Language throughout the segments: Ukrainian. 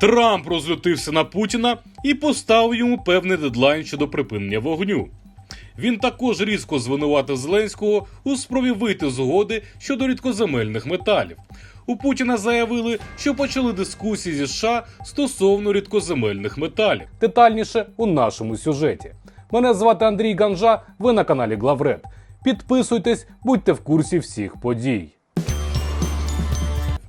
Трамп розлютився на Путіна і поставив йому певний дедлайн щодо припинення вогню. Він також різко звинуватив Зеленського у спробі вийти з угоди щодо рідкоземельних металів. У Путіна заявили, що почали дискусії зі США стосовно рідкоземельних металів. Детальніше у нашому сюжеті. Мене звати Андрій Ганжа. Ви на каналі Главред. Підписуйтесь, будьте в курсі всіх подій.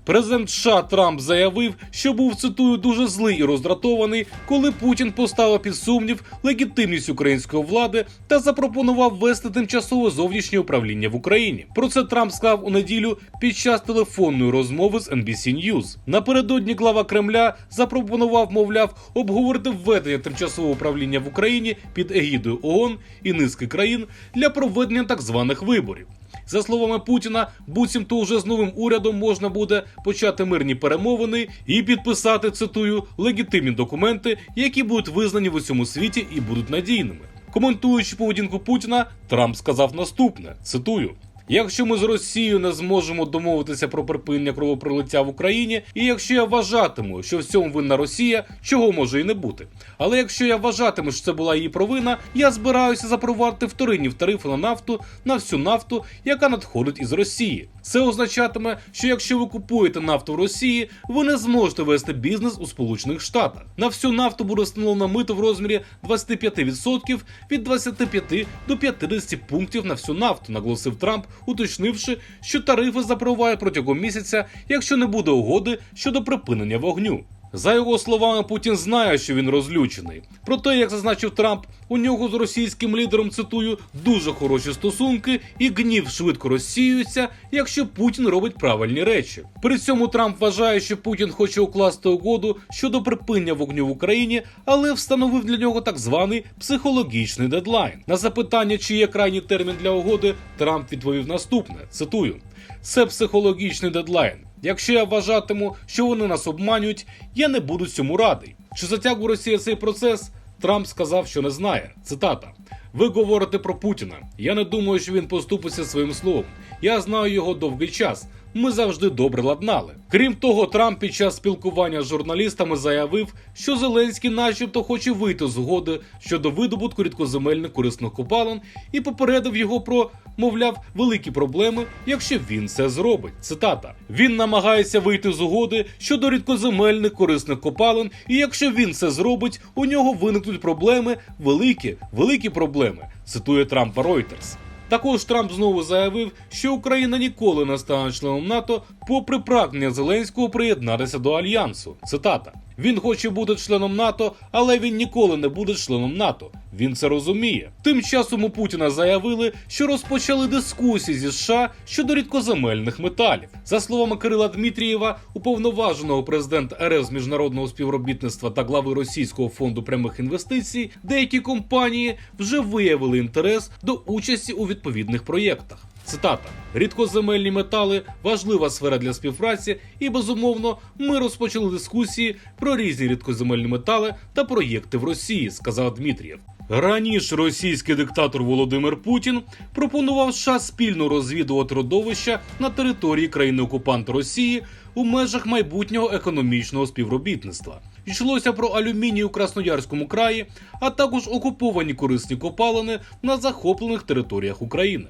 Президент США Трамп заявив, що був цитую дуже злий і роздратований, коли Путін поставив під сумнів легітимність української влади та запропонував ввести тимчасове зовнішнє управління в Україні. Про це Трамп сказав у неділю під час телефонної розмови з NBC News. Напередодні глава Кремля запропонував, мовляв, обговорити введення тимчасового управління в Україні під егідою ООН і низки країн для проведення так званих виборів. За словами Путіна, буцімто уже з новим урядом можна буде почати мирні перемовини і підписати цитую легітимні документи, які будуть визнані в усьому світі і будуть надійними. Коментуючи поведінку Путіна, Трамп сказав наступне: цитую. Якщо ми з Росією не зможемо домовитися про припинення кровопролиття в Україні, і якщо я вважатиму, що в цьому винна Росія, чого може і не бути. Але якщо я вважатиму, що це була її провина, я збираюся запровадити вторинні тарифи на нафту на всю нафту, яка надходить із Росії. Це означатиме, що якщо ви купуєте нафту в Росії, ви не зможете вести бізнес у Сполучених Штатах. На всю нафту буде встановлено мито в розмірі 25% від 25 до 50 пунктів на всю нафту, наголосив Трамп, уточнивши, що тарифи запроває протягом місяця, якщо не буде угоди щодо припинення вогню. За його словами, Путін знає, що він розлючений. Проте, як зазначив Трамп, у нього з російським лідером цитую дуже хороші стосунки, і гнів швидко розсіюється, якщо Путін робить правильні речі. При цьому Трамп вважає, що Путін хоче укласти угоду щодо припинення вогню в Україні, але встановив для нього так званий психологічний дедлайн. На запитання, чи є крайній термін для угоди, Трамп відповів наступне: цитую: це психологічний дедлайн. Якщо я вважатиму, що вони нас обманюють, я не буду цьому радий. Чи затягу Росія цей процес? Трамп сказав, що не знає. Цитата: Ви говорите про Путіна. Я не думаю, що він поступиться своїм словом. Я знаю його довгий час. Ми завжди добре ладнали. Крім того, Трамп під час спілкування з журналістами заявив, що Зеленський, начебто, хоче вийти з угоди щодо видобутку рідкоземельних корисних копалин і попередив його про, мовляв, великі проблеми, якщо він це зробить. Цитата: він намагається вийти з угоди щодо рідкоземельних корисних копалин, і якщо він це зробить, у нього виникнуть проблеми, великі, великі проблеми. Цитує Трампа Reuters. Також Трамп знову заявив, що Україна ніколи не стане членом НАТО, попри прагнення Зеленського приєднатися до альянсу. Цитата: він хоче бути членом НАТО, але він ніколи не буде членом НАТО. Він це розуміє. Тим часом у Путіна заявили, що розпочали дискусії зі США щодо рідкоземельних металів. За словами Кирила Дмитрієва, уповноваженого президента РФ з міжнародного співробітництва та глави Російського фонду прямих інвестицій, деякі компанії вже виявили інтерес до участі у відповідних проєктах. Цитата: рідкоземельні метали важлива сфера для співпраці, і безумовно ми розпочали дискусії про різні рідкоземельні метали та проєкти в Росії, сказав Дмитрієв. Раніше російський диктатор Володимир Путін пропонував США спільно розвідувати родовища на території країни-окупанта Росії у межах майбутнього економічного співробітництва. Йшлося про алюміній у Красноярському краї, а також окуповані корисні копалини на захоплених територіях України.